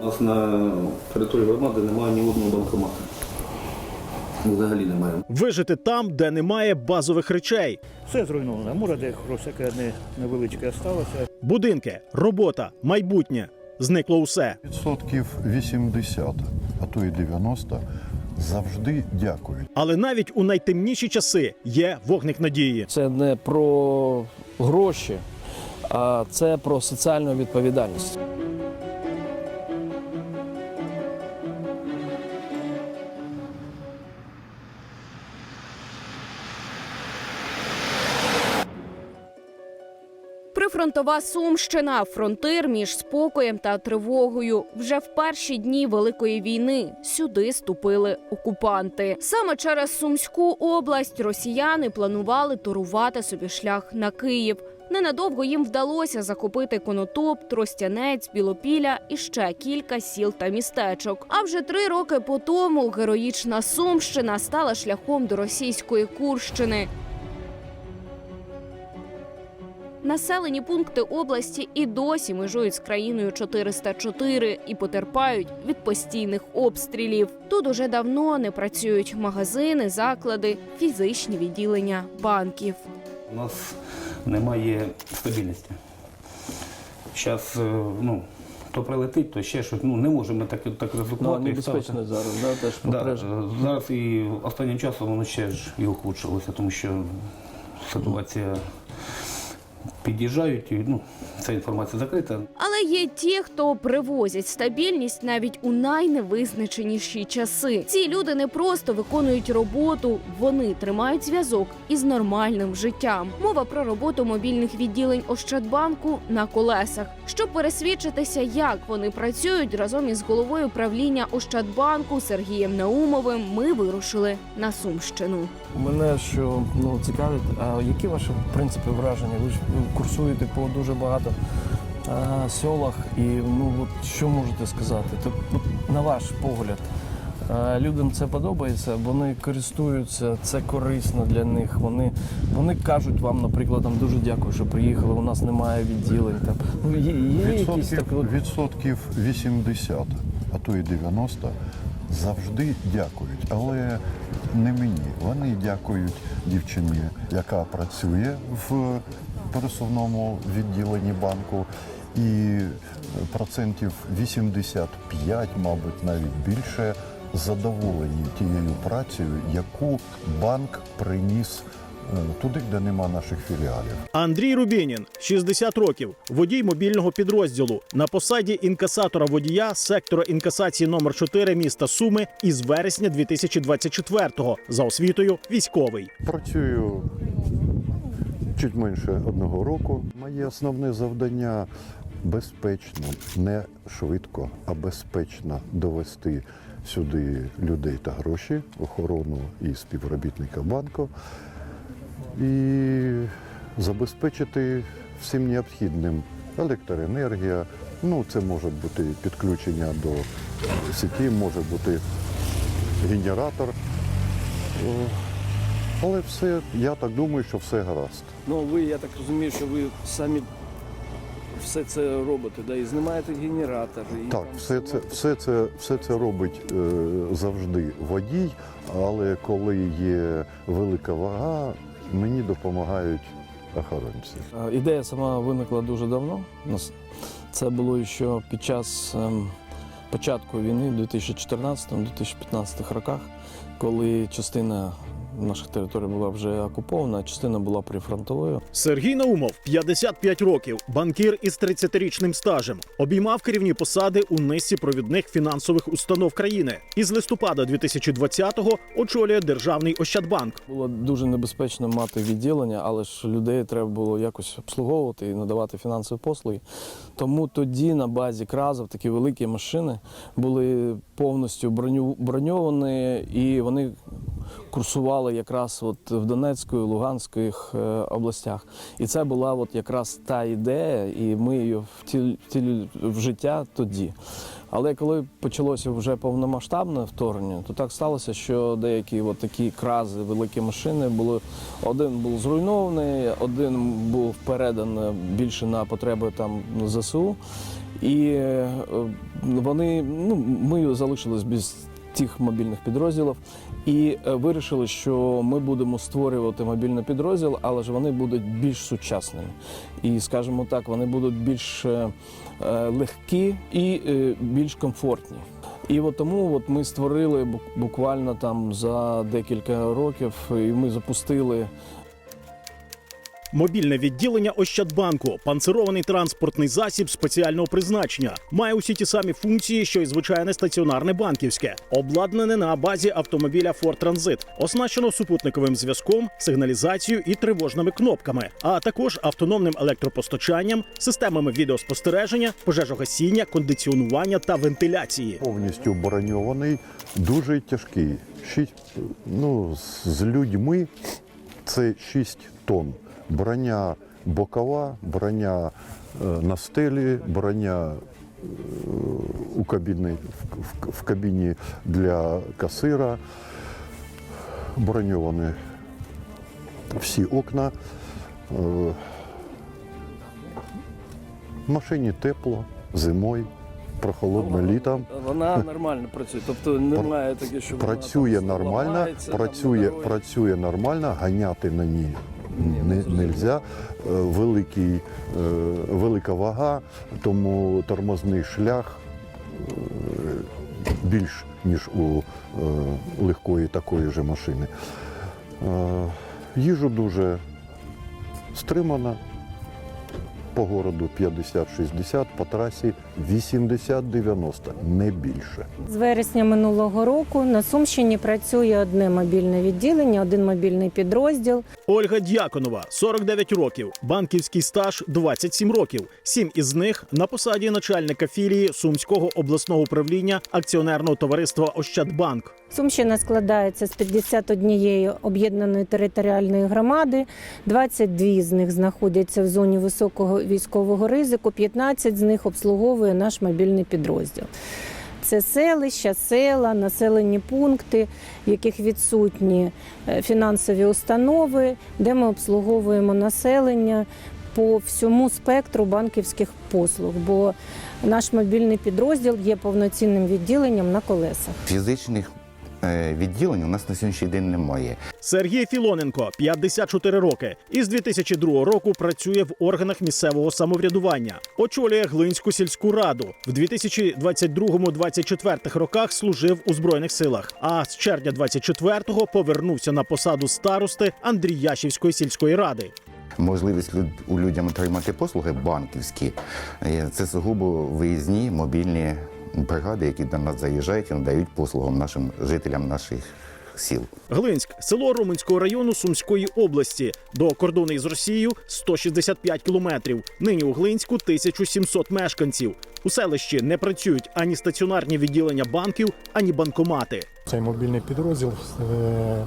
У нас на території громади немає ні одного банкомату. Взагалі немає. Вижити там, де немає базових речей: Все зруйновано. Може, де всяке не, невеличке сталося. будинки, робота, майбутнє. Зникло усе. Відсотків 80, а то і 90 завжди дякують. Але навіть у найтемніші часи є вогник надії. Це не про гроші, а це про соціальну відповідальність. Прифронтова Сумщина фронтир між спокоєм та тривогою. Вже в перші дні великої війни сюди ступили окупанти. Саме через Сумську область росіяни планували турувати собі шлях на Київ. Ненадовго їм вдалося захопити Конотоп, Тростянець, Білопілля і ще кілька сіл та містечок. А вже три роки по тому героїчна Сумщина стала шляхом до російської Курщини. Населені пункти області і досі межують з країною 404 і потерпають від постійних обстрілів. Тут уже давно не працюють магазини, заклади, фізичні відділення банків. У нас немає стабільності. Зараз, ну, то прилетить, то ще щось. Ну, не можемо так, так Ну, ризикувати. і небезпечно зараз, да, теж Да, е, зараз і останнім часом воно ще ж і ухудшилося, тому що ситуація під'їжджають, і ну, ця інформація закрита. Але є ті, хто привозять стабільність навіть у найневизначеніші часи. Ці люди не просто виконують роботу, вони тримають зв'язок із нормальним життям. Мова про роботу мобільних відділень Ощадбанку на колесах. Щоб пересвідчитися, як вони працюють разом із головою правління Ощадбанку Сергієм Наумовим, ми вирушили на Сумщину. Мене що ну, цікавить, а які ваші в принципі враження? Ви ж курсуєте по дуже багато а, селах, і ну от що можете сказати? Тобто, на ваш погляд, а, людям це подобається, вони користуються, це корисно для них. Вони, вони кажуть вам, наприклад, там дуже дякую, що приїхали. У нас немає відділень. Там ну є, є якісь Відсотків, так от відсотків 80, а то і 90 завжди дякують. Але не мені. Вони дякують дівчині, яка працює в пересувному відділенні банку. І процентів 85, мабуть, навіть більше задоволені тією працею, яку банк приніс е, туди, де нема наших філіалів. Андрій Рубінін, 60 років, водій мобільного підрозділу на посаді інкасатора водія сектора інкасації номер 4 міста Суми із вересня 2024-го за освітою військовий. Працюю чуть менше одного року. Моє основне завдання безпечно, не швидко, а безпечно довести сюди людей та гроші, охорону і співробітника банку і забезпечити всім необхідним електроенергія. Ну, це може бути підключення до сіті, може бути генератор. Але все, я так думаю, що все гаразд. Ну, ви, я так розумію, що ви самі все це робите, да? і знімаєте генератор. І Так, там все це, все це, все це робить е, завжди водій, але коли є велика вага, мені допомагають охоронці. А, Ідея сама виникла дуже давно. У нас Це було ще під час ем, початку війни в 2014-2015 роках, коли частина наших територій була вже окупована, частина була прифронтовою. Сергій Наумов, 55 років, банкір із 30-річним стажем, обіймав керівні посади у низці провідних фінансових установ країни. Із листопада 2020-го очолює державний Ощадбанк. Було дуже небезпечно мати відділення, але ж людей треба було якось обслуговувати і надавати фінансові послуги. Тому тоді на базі кразів такі великі машини були повністю броньовані, і вони курсували якраз от в Донецької, Луганських е, областях. І це була от якраз та ідея, і ми її втілили в життя тоді. Але коли почалося вже повномасштабне вторгнення, то так сталося, що деякі от такі крази, великі машини були. Один був зруйнований, один був переданий більше на потреби там ЗСУ. І е, вони, ну, ми залишились без тих мобільних підрозділів і е, вирішили, що ми будемо створювати мобільний підрозділ, але ж вони будуть більш сучасними. І, скажімо так, вони будуть більш е, е, легкі і більш комфортні. І от тому от ми створили буквально там за декілька років, і ми запустили Мобільне відділення Ощадбанку, панцирований транспортний засіб спеціального призначення, має усі ті самі функції, що й звичайне стаціонарне банківське, обладнане на базі автомобіля Ford Transit, оснащено супутниковим зв'язком, сигналізацією і тривожними кнопками, а також автономним електропостачанням, системами відеоспостереження, пожежогасіння, кондиціонування та вентиляції. Повністю броньований, дуже тяжкий. Шість, ну, з- людьми це 6 тонн. Броня бокова, броня е, на стелі, броня е, у кабіні, в, кабіні для касира, броньовані всі окна. Е, В машині тепло, зимою, прохолодно літом. Вона нормально працює. Тобто немає таке, що вона Працює там нормально, ламається, там, працює, на дорозі. працює нормально, ганяти на ній Ні, не, нельзя. Е, Великий, е, велика вага, тому тормозний шлях е, більш ніж у легкої такої ж машини. Їжу дуже стримано. По городу 50-60, по трасі 80-90, не більше. З вересня минулого року на Сумщині працює одне мобільне відділення, один мобільний підрозділ. Ольга Дяконова, 49 років, банківський стаж 27 років. Сім із них на посаді начальника філії Сумського обласного управління акціонерного товариства Ощадбанк. Сумщина складається з 51 об'єднаної територіальної громади. 22 з них знаходяться в зоні високого військового ризику, 15 з них обслуговує наш мобільний підрозділ. Це селища, села, населені пункти, в яких відсутні е, фінансові установи, де ми обслуговуємо населення по всьому спектру банківських послуг. Бо наш мобільний підрозділ є повноцінним відділенням на колесах. Фізичних відділень у нас на сьогоднішній день немає. Сергій Філоненко, 54 роки, із 2002 року працює в органах місцевого самоврядування. Очолює Глинську сільську раду. В 2022-2024 роках служив у збройних силах. А з червня 24-го повернувся на посаду старости Андріяшівської сільської ради. Можливість люд- у людям отримати послуги банківські е, це сугубо виїзні мобільні бригади, які до нас заїжджають і надають послугу нашим жителям наших сіл. Глинськ село Румунського району Сумської області. До кордону із Росією 165 кілометрів. Нині у Глинську 1700 мешканців. У селищі не працюють ані стаціонарні відділення банків, ані банкомати. Цей мобільний підрозділ е,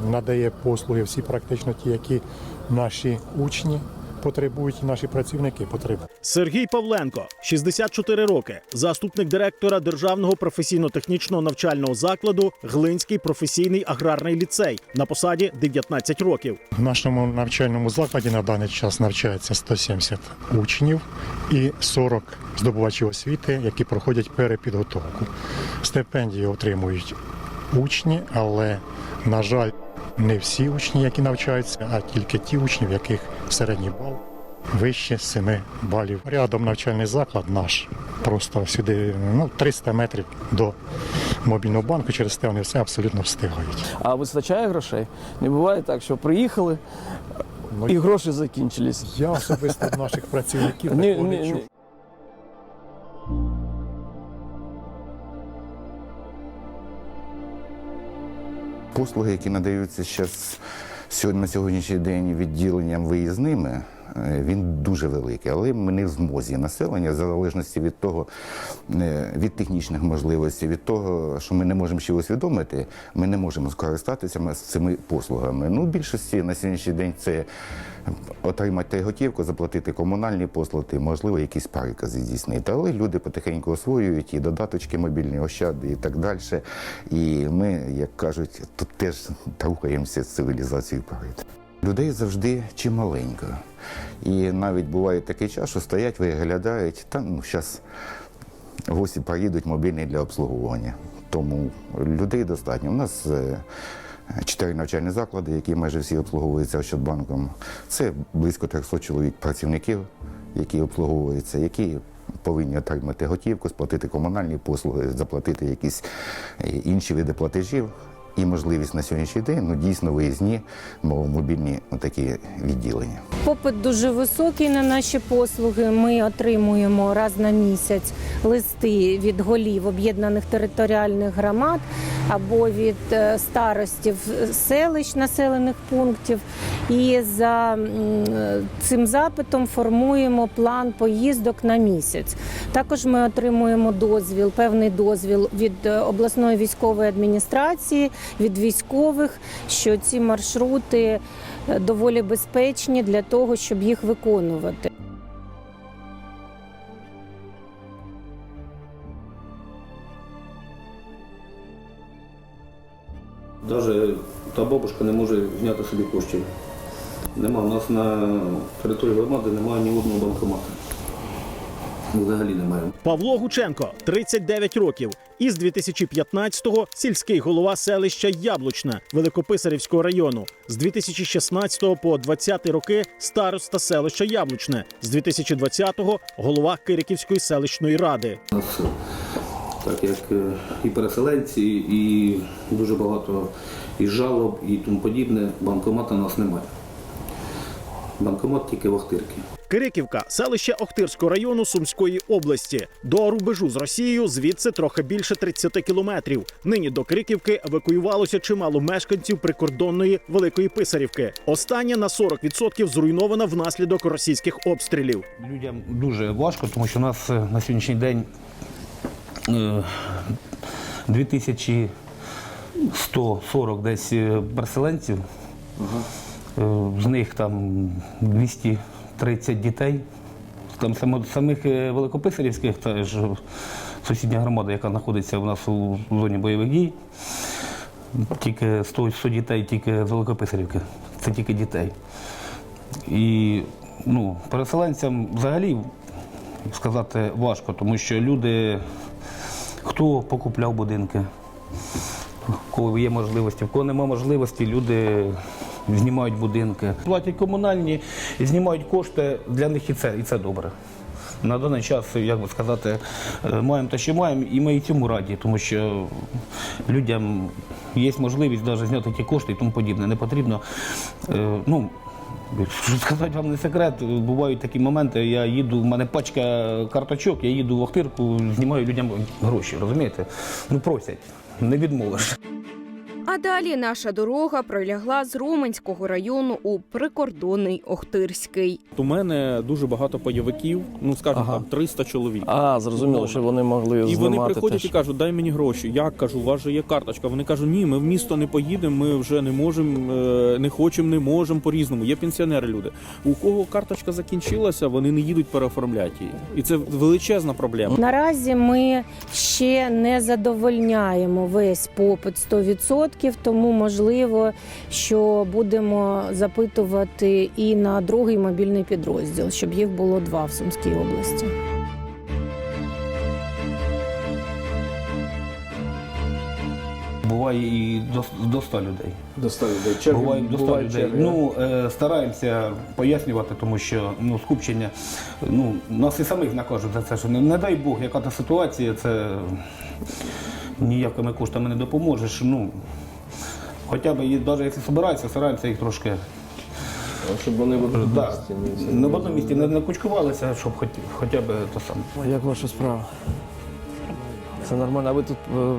надає послуги всі практично ті, які наші учні потребують, наші працівники потребують. Сергій Павленко, 64 роки, заступник директора Державного професійно-технічного навчального закладу Глинський професійний аграрний ліцей на посаді 19 років. В нашому навчальному закладі на даний час навчається 170 учнів і 40 здобувачів освіти, які проходять перепідготовку. Стипендії отримують учні, але, на жаль, не всі учні, які навчаються, а тільки ті учні, в яких середній бал вище 7 балів. Рядом навчальний заклад наш. Просто сюди ну, 300 метрів до мобільного банку, через те вони все абсолютно встигають. А вистачає грошей? Не буває так, що приїхали Ну, і гроші закінчились. Я особисто в наших працівників такого не чув. Послуги, які надаються ще сьогодні на сьогоднішній день відділенням виїзними, він дуже великий, але ми не в змозі населення, в залежності від того, е, від технічних можливостей, від того, що ми не можемо ще усвідомити, ми не можемо скористатися цими послугами. Ну, в більшості на сьогоднішній день це отримати готівку, заплатити комунальні послуги, можливо, якісь перекази здійснити. Але люди потихеньку освоюють і додаточки мобільні, ощади і так далі. І ми, як кажуть, тут теж рухаємося з цивілізацією вперед. Людей завжди чималенько. І навіть буває такий час, що стоять, виглядають, та ну зараз гості приїдуть мобільні для обслуговування. Тому людей достатньо. У нас е, чотири навчальні заклади, які майже всі обслуговуються Ощадбанком. Це близько 300 чоловік працівників, які обслуговуються, які повинні отримати готівку, сплатити комунальні послуги, заплатити якісь е, інші види платежів. І можливість на сьогоднішній день ну, дійсно виїзні мобільні такі відділення. Попит дуже високий на наші послуги. Ми отримуємо раз на місяць листи від голів об'єднаних територіальних громад або від е, старостів селищ населених пунктів. І за цим запитом формуємо план поїздок на місяць. Також ми отримуємо дозвіл, певний дозвіл від е, обласної військової адміністрації, від військових, що ці маршрути е, доволі безпечні для того, щоб їх виконувати. Навіть та бабушка не може зняти собі коштів. Нема. У нас на території громади немає ні одного банкомату. Взагалі немає. Павло Гученко, 39 років. Із 2015-го сільський голова селища Яблучне Великописарівського району. З 2016 по 20 роки староста селища Яблучне. З 2020-го голова Кириківської селищної ради. У нас так як е, і переселенці, і дуже багато і жалоб, і тому подібне. Банкомата у нас немає. Банкомат тільки в Охтирці. Кириківка селище Охтирського району Сумської області. До рубежу з Росією звідси трохи більше 30 кілометрів. Нині до Криківки евакуювалося чимало мешканців прикордонної Великої Писарівки. Остання на 40% зруйнована внаслідок російських обстрілів. Людям дуже важко, тому що у нас е, на сьогоднішній день 2140 десь е, переселенців. Е, З них там 230 дітей. Там самих е, великописарівських, та ж сусідня громада, яка знаходиться у нас у зоні бойових дій. Тільки 100, 100 дітей, тільки з Великописарівки. Це тільки дітей. І ну, переселенцям взагалі сказати важко, тому що люди, хто покупляв будинки, кого є можливості, в кого немає можливості, люди знімають будинки, платять комунальні, знімають кошти для них і це, і це добре. На даний час, як би сказати, е, маємо те, що маємо, і ми і цьому раді, тому що людям є можливість навіть зняти ті кошти і тому подібне. Не потрібно. е, Ну, що сказати вам не секрет, бувають такі моменти, я їду, в мене пачка карточок, я їду в Охтирку, знімаю людям гроші, розумієте? Ну просять, не відмовиш. А далі наша дорога пролягла з Роменського району у прикордонний Охтирський. У мене дуже багато пайовиків, ну скажімо Ага. там 300 чоловік. А, зрозуміло, що вони могли І вони приходять теж. і кажуть, дай мені гроші. Я кажу, у вас же є карточка. Вони кажуть, ні, ми в місто не поїдемо, ми вже не можемо, е, не хочемо, не можемо по-різному. Є пенсіонери люди. У кого карточка закінчилася, вони не їдуть переоформляти її. І це величезна проблема. Наразі ми ще не задовольняємо весь попит 100%, тому можливо, що будемо запитувати і на другий мобільний підрозділ, щоб їх було два в Сумській області. Буває і до, до 100 людей. До 100 людей. Буває до 100 людей. Ну, е, стараємося пояснювати, тому що ну, скупчення, ну, нас і самих накажуть за це, що не, не дай Бог, яка та ситуація, це ніякими коштами не допоможеш. Ну, хоча б, і навіть якщо збираються, стараємося їх трошки. Щоб вони в одному Да, місці не- в одному місці не, не кучкувалися, щоб хоч, хоча б то саме. Як ваша справа? Це нормально. А ви тут е,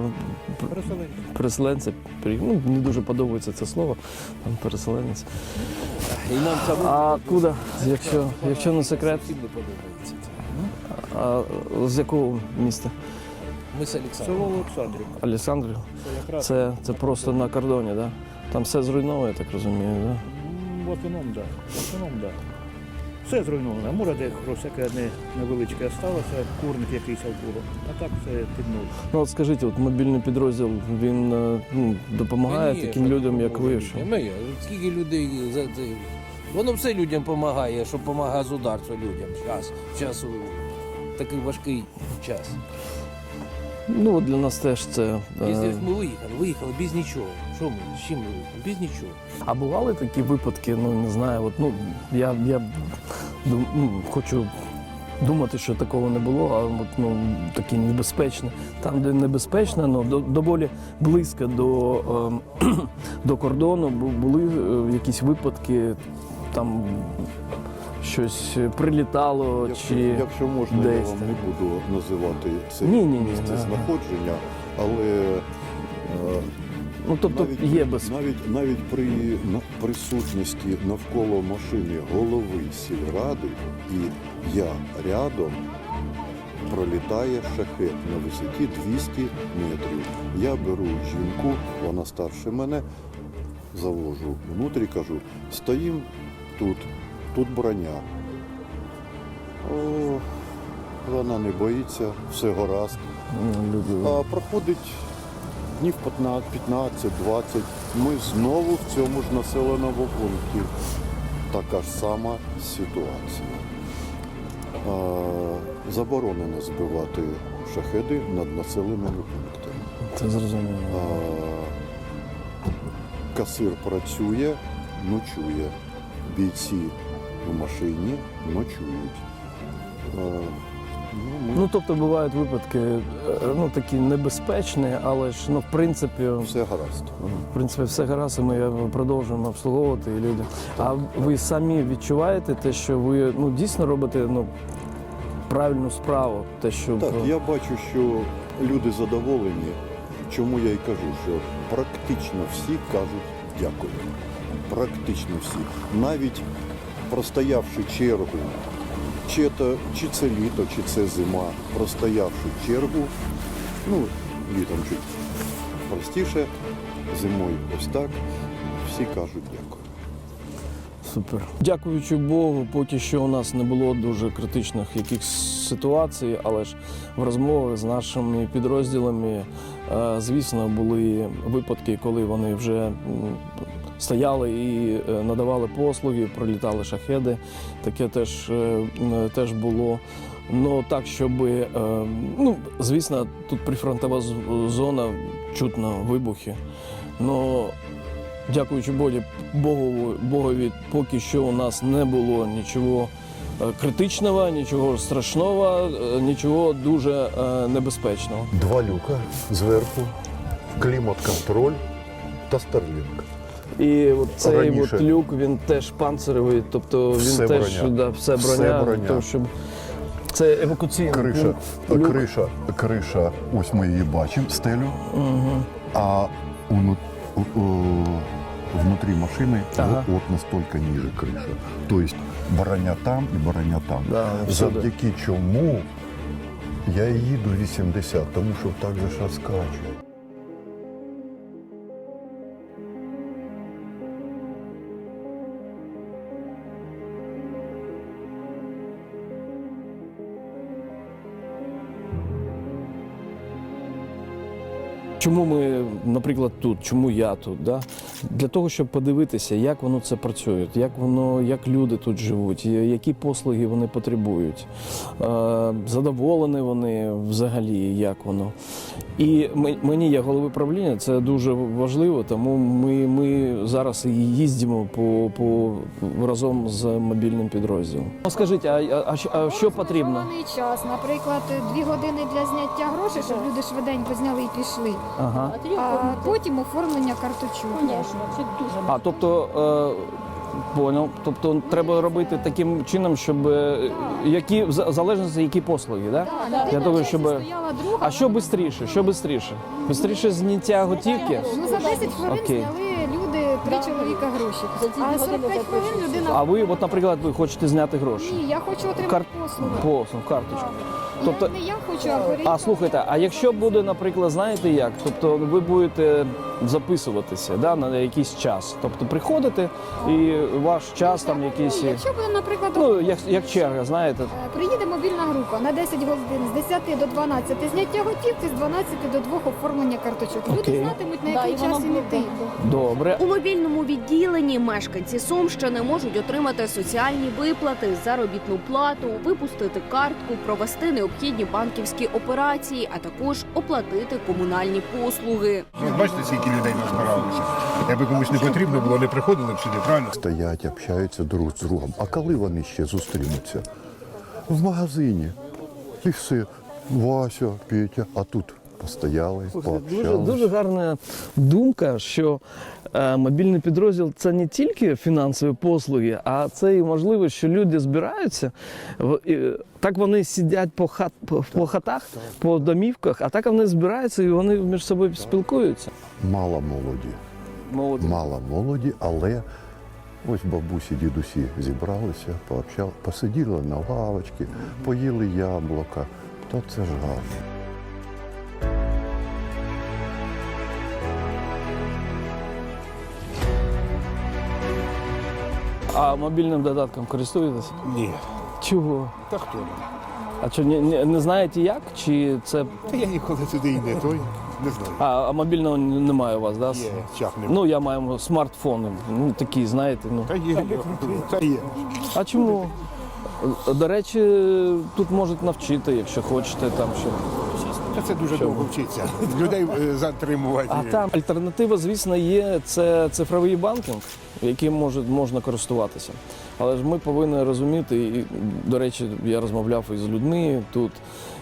переселенці? Переселенці? При- Ну, не дуже подобається це слово. Там переселенець. І нам А откуда, якщо, якщо не секрет? А з якого міста? Ми з Олександром. Село Олександрів. Олександрів? Це Це, просто на кордоні, да? Там все зруйновано, я так розумію, да? в основному, так. В основному, так. Все зруйновано. Може, де всяке одне невеличке осталося, курник якийсь було. А так все під нуль. Ну от скажіть, от мобільний підрозділ, він е, ну, допомагає ні, таким людям, як ви? Що? Ми, скільки людей за це. Воно все людям допомагає, щоб допомагає государство людям. Час, час у такий важкий час. Ну для нас теж це. Е... ми виїхали, виїхали без нічого. Що ми? З чим ми виїхали? Без нічого. А бували такі випадки, ну не знаю, от, ну, я, я дум- ну, хочу думати, що такого не було, а от, ну, такі небезпечні. Там, де небезпечно, ну, до, доволі близько до, ем, до кордону бу- були е, якісь випадки, там щось прилітало Якщо, чи. якщо можна, я вам там. не буду називати це Ні, ні, ні, місце ага. знаходження, але е, Ну, тобто навіть, є без. навіть, навіть при присутності навколо машини голови сільради і я рядом пролітає шахет на висоті 200 метрів. Я беру жінку, вона старше мене, завожу внутрі, кажу, стоїм тут, тут броня. О, вона не боїться, все гаразд. ну, А проходить днів 15, 20. Ми знову в цьому ж населеному пункті. Така ж сама ситуація. А, заборонено збивати шахеди над населеними пунктами. Це зрозуміло. А, касир працює, ночує. Бійці в машині ночують. А, ну, ми Ну, тобто бувають випадки, е, ну такі небезпечні, але ж ну, в принципі, все гаразд. в принципі, все гаразд, і ми е, продовжуємо обслуговувати і люди. А ви самі відчуваєте те, що ви ну дійсно робите ну правильну справу, те, що Так, я бачу, що люди задоволені. Чому я й кажу, що практично всі кажуть дякую. Практично всі. Навіть простоявши чергу, чи, то, чи це літо, чи це зима, простоявши чергу, ну, літом чуть простіше, зимою ось так, всі кажуть дякую. Супер. Дякуючи Богу, поки що у нас не було дуже критичних якихось ситуацій, але ж в розмовах з нашими підрозділами, звісно, були випадки, коли вони вже стояли і е, надавали послуги, пролітали шахеди. Таке теж, е, теж було. Ну так, щоб, е, ну, звісно, тут прифронтова зона, чутно вибухи. Но дякуючи Боді, Богу, Богові, поки що у нас не було нічого е, критичного, нічого страшного, е, нічого дуже е, небезпечного. Два люка зверху, клімат-контроль та старлінг. І от цей Раніше. от люк він теж панцировий, тобто він Все теж броня. Да, все броня, Все броня. Тому, щоб це евакуційний Криша. Люк. криша, криша, ось ми її бачимо, стелю, Угу. а уну- у- у- внутрі машини Ага. от, вот настолько ниже криша. Тобто броня там і броня там. Да. Завдяки чому я їду 80, тому що так же ж розкачує. Чому ми, наприклад, тут, чому я тут? Да? Для того, щоб подивитися, як воно це працює, як воно, як люди тут живуть, які послуги вони потребують, е, задоволені вони взагалі, як воно. І мені, як голови правління, це дуже важливо, тому ми, ми зараз і їздимо по, по, разом з мобільним підрозділом. Ну, Скажіть, а, а, а що- потрібно? Час, наприклад, дві години для зняття грошей, щоб люди швиденько зняли і пішли. Ага. А потім оформлення карточок. А тобто, е, понял. Тобто треба робити таким чином, щоб е, які в за- залежності які послуги, да? Для того, щоб стояла друга. а що швидше? Що швидше? Швидше зняття готівки? Ну за 10 хвилин Окей. зняли люди три чоловіка гроші. А 45 хвилин людина. А ви, от, наприклад, ви хочете зняти гроші? Ні, я хочу отримати Кар... послуги. Послуг, карточку. Тобто, Я, не я хочу, а а слухайте, а якщо буде, наприклад, знаєте як? Тобто ви будете записуватися да, на якийсь час. Тобто приходите і ваш час там якийсь. Ну, Якщо буде, наприклад, Ну, як, як черга, знаєте. е, приїде мобільна група на 10 годин з 10 до 12 зняття готівки, з 12 до 2 оформлення карточок. Люди Окей. знатимуть, на який час їм іти. Добре. У мобільному відділенні мешканці Сумщини можуть отримати соціальні виплати, заробітну плату, випустити картку, провести необхідні банківські операції, а також оплатити комунальні послуги. Ну, бачите, скільки людей назбиралося. Якби комусь не потрібно було, не приходили б сюди, правильно? Стоять, общаються друг з другом. А коли вони ще зустрінуться? В магазині. І все. Вася, Петя, а тут постояли, Дуже, пообщались. дуже гарна думка, що мобільний підрозділ це не тільки фінансові послуги, а це і можливо, що люди збираються. Так вони сидять по, хат, по, по хатах, по домівках, а так вони збираються і вони між собою спілкуються. Мало молоді. Молоді. Мало молоді, але ось бабусі, дідусі зібралися, пообщали, посиділи на лавочці, поїли яблука. То це ж гарно. А мобільним додатком користуєтеся? Ні. Чого? Та хто? А що, не, не, не знаєте як? Чи це. Та я ніколи сюди і не той. Не знаю. А, а мобільного немає у вас, да? Є, чак не Ну, я маю смартфони, ну такі, знаєте. Ну. Та є, та є. А чому? До речі, тут можуть навчити, якщо хочете там що. Та це дуже довго вчиться. Людей е, затримувати. А там альтернатива, звісно, є це цифровий банкінг, яким може, можна користуватися. Але ж ми повинні розуміти, і, до речі, я розмовляв із людьми тут,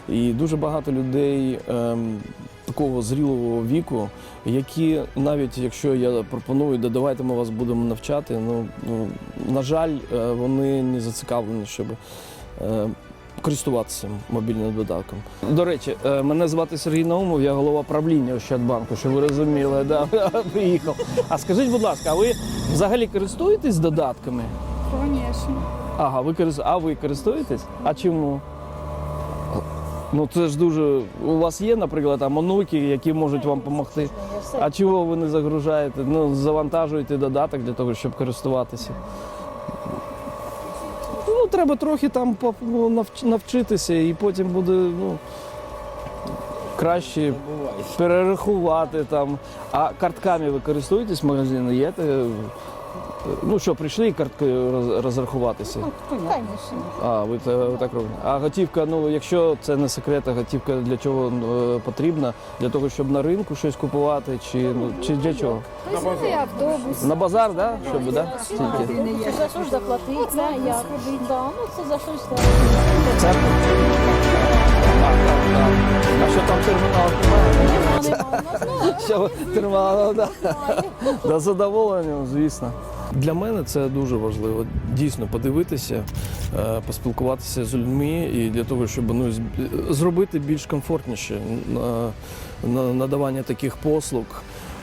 і дуже багато людей ем, такого зрілого віку, які навіть якщо я пропоную, да давайте ми вас будемо навчати, ну, ну на жаль, е, вони не зацікавлені, щоб. е, Користуватися мобільним додатком. До речі, е, мене звати Сергій Наумов, я голова правління Ощадбанку, щоб ви розуміли, да, приїхав. А скажіть, будь ласка, а ви взагалі користуєтесь додатками? Звісно. Ага, ви корист... а ви користуєтесь? А чому? Ну це ж дуже. У вас є, наприклад, там онуки, які можуть вам допомогти. А чого ви не загружаєте? Ну, завантажуєте додаток для того, щоб користуватися. Треба трохи там ну, навч- навчитися, і потім буде ну, краще перерахувати там. А картками ви користуєтесь в магазині? Є? Ну що, прийшли карткою роз- розрахуватися? А, ви та- ви так робите. А готівка, ну якщо це не секрет, а готівка для чого е, потрібна? Для того, щоб на ринку щось купувати, чи, ну, чи для чого? Візьмете автобус. На базар, да? Щоб, да? Стільки. За що ж заплатити? Ну, це як? Да, ну це за щось так. Церкву? А, так, так. А що там термінал немає? Що термінал, да. Да, задоволенням, звісно. Для мене це дуже важливо. Дійсно подивитися, е, поспілкуватися з людьми і для того, щоб ну, зробити більш комфортніше на, на надавання таких послуг.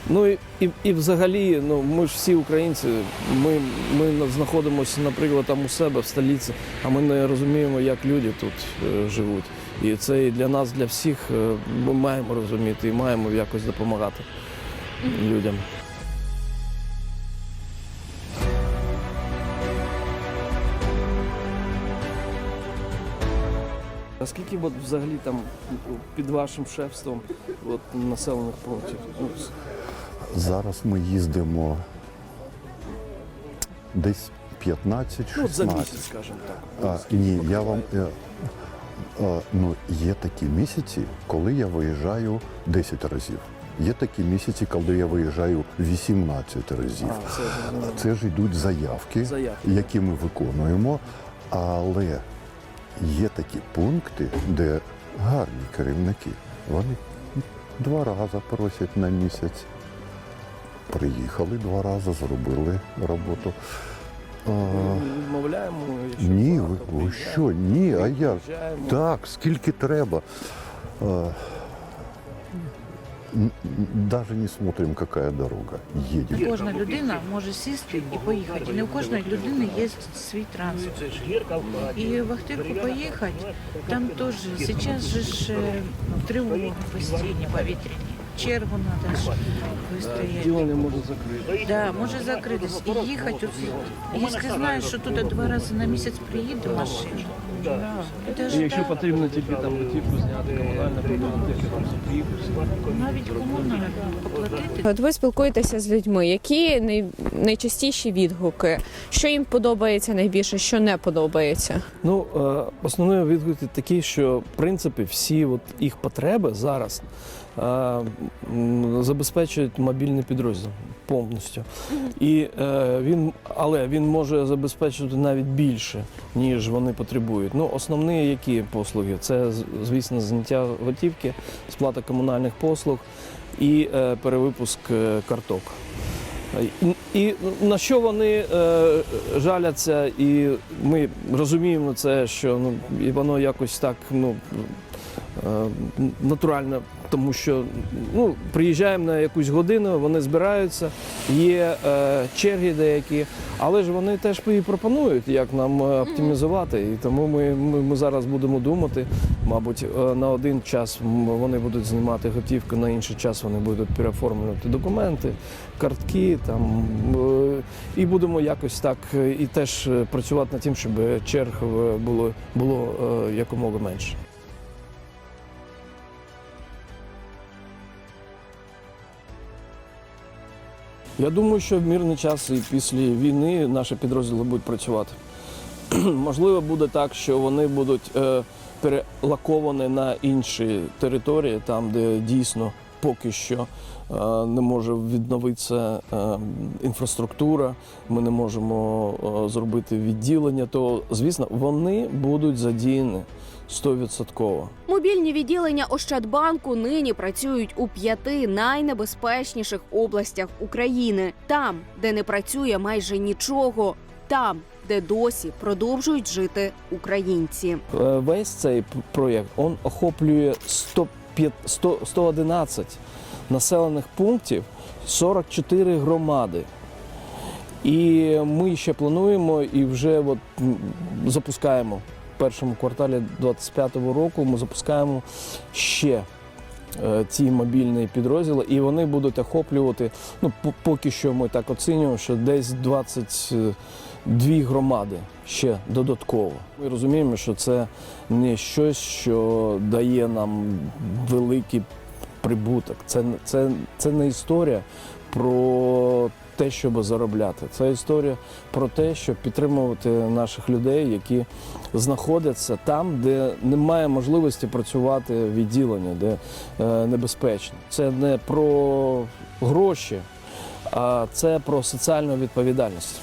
Ну і, і, і взагалі, ну ми ж всі українці, ми, ми знаходимося, наприклад, там у себе в столиці, а ми не розуміємо, як люди тут е, живуть. І це і для нас, для всіх, е, ми маємо розуміти і маємо якось допомагати людям. А скільки от взагалі там під вашим шефством от, населених пунктів? Ну, Зараз ми їздимо десь 15-16. ну, за місяць, скажімо так. А, ні, я вам. е, е, ну, є такі місяці, коли я виїжджаю 10 разів. Є такі місяці, коли я виїжджаю 18 разів. А, це. Це ж йдуть заявки, Заявки. які ми виконуємо. Але є такі пункти, де гарні керівники. Вони два рази просять на місяць. Приїхали два рази, зробили роботу. А, відмовляємо, ні, ви, ви що, ні, а я Так, скільки треба. Н- даже не смотрим, какая дорога. Едем. Кожна людина може сісти і поїхати. Не у кожної людини є свій транспорт. І в Ахтирку поїхати, там теж зараз же ж е, тривоги постійні повітряні. Чергу треба ж вистояти. Відділення може закрити. Да, може закритись. І їхати, якщо знаєш, що туди два рази на місяць приїде машина. І якщо потрібно тільки там готівку зняти, комунальне поплатити, там супів, навіть комунальне поплатити. От ви спілкуєтеся з людьми. Які най... найчастіші відгуки? Що їм подобається найбільше, що не подобається? Ну, основні відгуки такі, що в принципі всі от їх потреби зараз е, забезпечують мобільний підрозділ повністю. І е, він, але він може забезпечити навіть більше, ніж вони потребують. Ну, основні які послуги? Це, звісно, зняття готівки, сплата комунальних послуг і е, перевипуск е, карток. І на що вони е, жаляться, і ми розуміємо це, що ну, і воно якось так ну, е, натурально, тому що ну, приїжджаємо на якусь годину, вони збираються, є е, черги деякі, але ж вони теж і пропонують, як нам е, оптимізувати. І тому ми, ми, ми зараз будемо думати, мабуть, е, на один час вони будуть знімати готівку, на інший час вони будуть переоформлювати документи, картки там е, і будемо якось так е, і теж працювати над тим, щоб черг було, було е, якомога менше. Я думаю, що в мирний час і після війни наші підрозділи будуть працювати. Можливо, буде так, що вони будуть е, перелоковані на інші території, там, де дійсно поки що е, не може відновитися е, інфраструктура, ми не можемо зробити відділення, то звісно вони будуть задіяні 100%. Мобільні відділення Ощадбанку нині працюють у п'яти найнебезпечніших областях України, там, де не працює майже нічого, там, де досі продовжують жити українці. Е, Весь цей проєкт он охоплює 105 100 111 населених пунктів, 44 громади. І ми ще плануємо і вже от запускаємо першому кварталі 2025 року. Ми запускаємо ще е, ці мобільні підрозділи, і вони будуть охоплювати. Ну, поки що ми так оцінюємо, що десь 22 громади ще додатково. Ми розуміємо, що це не щось, що дає нам великий прибуток. Це, це, це не історія про те, щоб заробляти. Це історія про те, щоб підтримувати наших людей, які знаходяться там, де немає можливості працювати в відділенні, де е, небезпечно. Це не про гроші, а це про соціальну відповідальність.